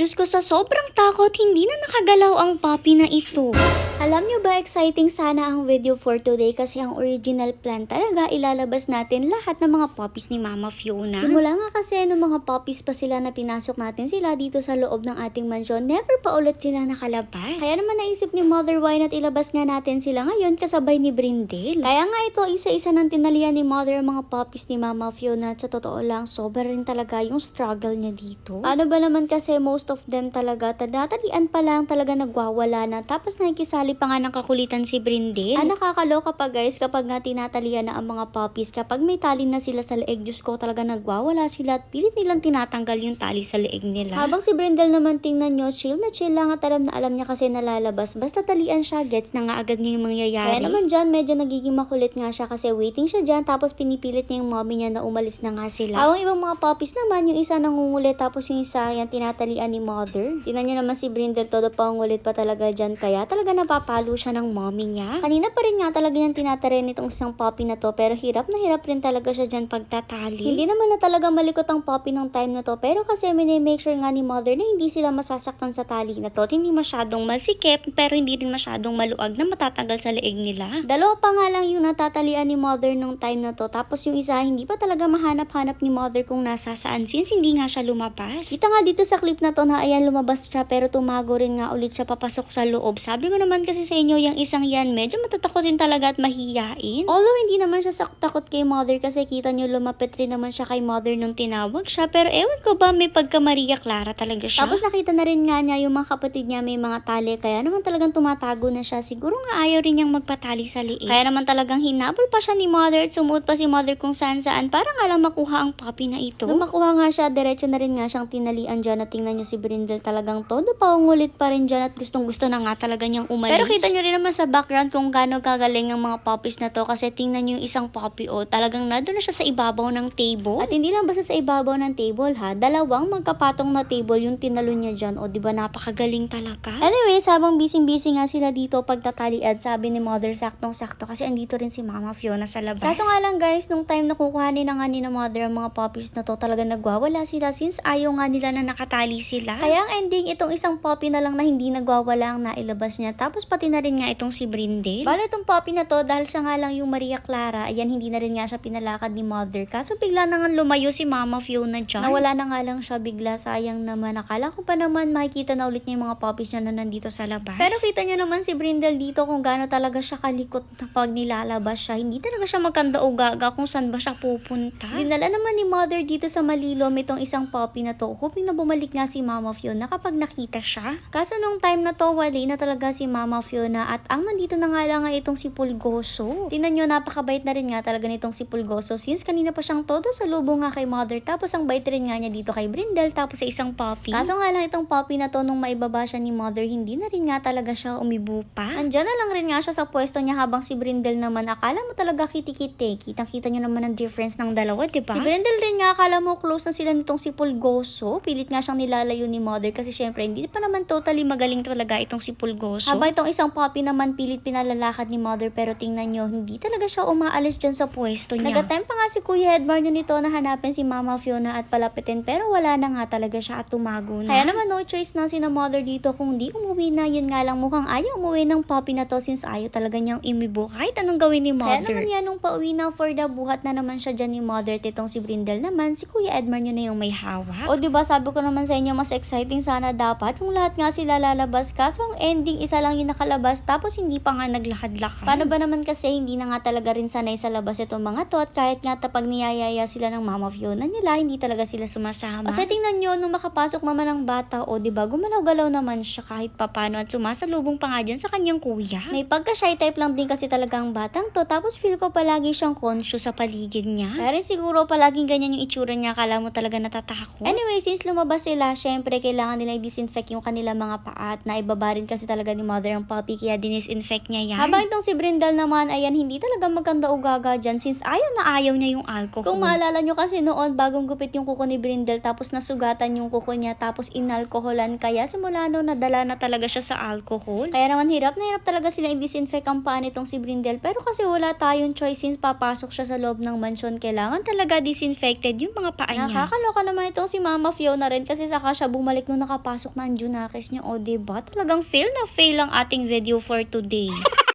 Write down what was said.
Diyos ko, sa sobrang takot, hindi na nakagalaw ang puppy na ito. Alam nyo ba, exciting sana ang video for today kasi ang original plan talaga ilalabas natin lahat ng mga puppies ni Mama Fiona. Simula nga kasi nung mga puppies pa sila na pinasok natin sila dito sa loob ng ating mansyon, never pa ulit sila nakalabas. Kaya naman naisip ni Mother why not ilabas nga natin sila ngayon kasabay ni Brindle. Kaya nga ito, isa-isa ng tinalian ni Mother ang mga puppies ni Mama Fiona at sa totoo lang, sobra rin talaga yung struggle niya dito. Ano ba naman kasi most of them talaga, tadatalian pa lang talaga nagwawala na tapos nakikisali pa nga ng kakulitan si Brindle. Ah, nakakaloka pa guys kapag nga tinatalian na ang mga puppies kapag may tali na sila sa leeg, Diyos ko talaga nagwawala sila at pilit nilang tinatanggal yung tali sa leeg nila. Habang si Brindle naman tingnan nyo, chill na chill lang at alam na alam niya kasi nalalabas. Basta talian siya, gets na nga agad niya yung mangyayari. Kaya naman dyan, medyo nagiging makulit nga siya kasi waiting siya dyan tapos pinipilit niya yung mommy niya na umalis na nga sila. Habang ibang mga puppies naman, yung isa nangungulit tapos yung isa yan tinatalian ni mother. Tingnan nyo naman si Brindle, todo pa ngulit pa talaga dyan kaya talaga napapalo siya ng mommy niya. Kanina pa rin nga talaga niyang tinatare nitong isang puppy na to pero hirap na hirap rin talaga siya dyan pagtatali. Hindi naman na talaga malikot ang puppy ng time na to pero kasi minimake sure nga ni mother na hindi sila masasaktan sa tali na to hindi masyadong malsikip pero hindi rin masyadong maluag na matatanggal sa leeg nila. Dalawa pa nga lang yung natatalian ni mother nung time na to tapos yung isa hindi pa talaga mahanap-hanap ni mother kung nasa saan since hindi nga siya lumabas. Kita nga dito sa clip na to na ayan lumabas siya pero tumago rin nga ulit siya papasok sa loob. Sabi ko naman kasi sa inyo yung isang yan medyo matatakotin talaga at mahiyain. Although hindi naman siya sak- takot kay mother kasi kita nyo lumapit rin naman siya kay mother nung tinawag siya pero ewan ko ba may pagka Maria Clara talaga siya. Tapos nakita na rin nga niya yung mga kapatid niya may mga tali kaya naman talagang tumatago na siya. Siguro nga ayaw rin niyang magpatali sa liig. Kaya naman talagang hinabol pa siya ni mother at sumuot pa si mother kung saan saan para nga lang makuha ang puppy na ito. Nung makuha nga siya, diretso na rin nga siyang tinalian dyan at tingnan nyo si Brindle talagang todo pa ungulit pa rin dyan at gustong gusto na nga talaga niyang umalis. Pero kita nyo rin naman sa background kung gaano kagaling ang mga puppies na to kasi tingnan nyo yung isang puppy o talagang nado na siya sa ibabaw ng table. At hindi lang basta sa ibabaw ng table ha, dalawang magkapatong na table yung tinalo niya dyan o di ba napakagaling talaga. Anyways, habang busy-busy nga sila dito pagtataliad, sabi ni mother saktong-sakto kasi andito rin si mama Fiona sa labas. Kaso nga lang guys, nung time na kukuhanin na nga ni na mother ang mga puppies na to, talaga nagwawala sila since ayaw nga nila na nakatali sila. Kaya ang ending, itong isang puppy na lang na hindi nagwawala ang nailabas niya. Tapos pati na rin nga itong si Brindle. Bale itong puppy na to, dahil siya nga lang yung Maria Clara, ayan hindi na rin nga siya pinalakad ni mother. Kaso bigla na nga lumayo si Mama Fiona dyan. Nawala na nga lang siya bigla, sayang naman. Akala ko pa naman makikita na ulit niya yung mga puppies niya na nandito sa labas. Pero kita niyo naman si Brindle dito kung gaano talaga siya kalikot na pag nilalabas siya. Hindi talaga siya magkanda o gaga kung saan ba siya pupunta. Dinala naman ni mother dito sa Malilom itong isang puppy na to. Hoping na bumalik nga si Mama Fiona kapag nakita siya. Kaso nung time na to, wali na talaga si Mama Fiona at ang nandito na nga lang ay itong si Pulgoso. Tingnan nyo, napakabait na rin nga talaga nitong si Pulgoso since kanina pa siyang todo sa lubong nga kay mother tapos ang bait rin nga niya dito kay Brindle tapos sa isang puppy. Kaso nga lang itong puppy na to nung maibaba siya ni mother hindi na rin nga talaga siya umibo pa. Andyan na lang rin nga siya sa pwesto niya habang si Brindle naman akala mo talaga kitikite. Kitang-kita nyo naman ang difference ng dalawa, di ba? Si Brindle rin nga akala mo close na sila nitong si Pulgoso. Pilit nga siyang nilalayo ni mother kasi syempre hindi pa naman totally magaling talaga itong si Pulgoso. Habang itong isang puppy naman pilit pinalalakad ni mother pero tingnan nyo, hindi talaga siya umaalis dyan sa pwesto niya. Nagatem pa nga si Kuya Edmar nyo nito na hanapin si Mama Fiona at palapitin pero wala na nga talaga siya at tumago na. Kaya naman no choice na si na mother dito kung di umuwi na yun nga lang mukhang ayaw umuwi ng puppy na to since ayaw talaga niyang imibo kahit anong gawin ni mother. Kaya naman yan nung pauwi na for the buhat na naman siya dyan ni mother titong si Brindle naman si Kuya Edmar nyo na yung may hawak. O di ba sabi ko naman sa inyo mas exciting sana dapat kung lahat nga sila lalabas kaso ang ending isa lang yung nakalabas tapos hindi pa nga naglakad-lakad. Paano ba naman kasi hindi na nga talaga rin sanay sa labas itong mga to at kahit nga tapag niyayaya sila ng mama Fiona nila hindi talaga sila sumasama. Kasi tingnan nyo nung makapasok naman ang bata o di ba gumalaw-galaw naman siya kahit papano at sumasalubong pa nga dyan sa kanyang kuya. May pagka-shy type lang din kasi talaga ang batang to tapos feel ko palagi siyang conscious sa paligid niya. Rin siguro palaging ganyan yung itsura niya akala mo talaga natatakot. Anyway, since lumabas sila, syempre kailangan nila i-disinfect yung kanila mga paa at naibaba rin kasi talaga ni mother ng puppy kaya dinisinfect niya yan. Habang itong si Brindle naman, ayan, hindi talaga maganda ugaga dyan since ayaw na ayaw niya yung alcohol. Kung maalala nyo kasi noon, bagong gupit yung kuko ni Brindle tapos nasugatan yung kuko niya tapos inalkoholan kaya simula no nadala na talaga siya sa alcohol. Kaya naman hirap na hirap talaga sila i-disinfect ang paa nitong si Brindle pero kasi wala tayong choice since papasok siya sa loob ng mansion. Kailangan talaga disinfected yung mga paa niya. Nakakaloka naman itong si Mama Fiona rin kasi saka siya bumalik nung nakapasok na ang Junakis niya. O diba? Talagang fail na fail ang ating video for today.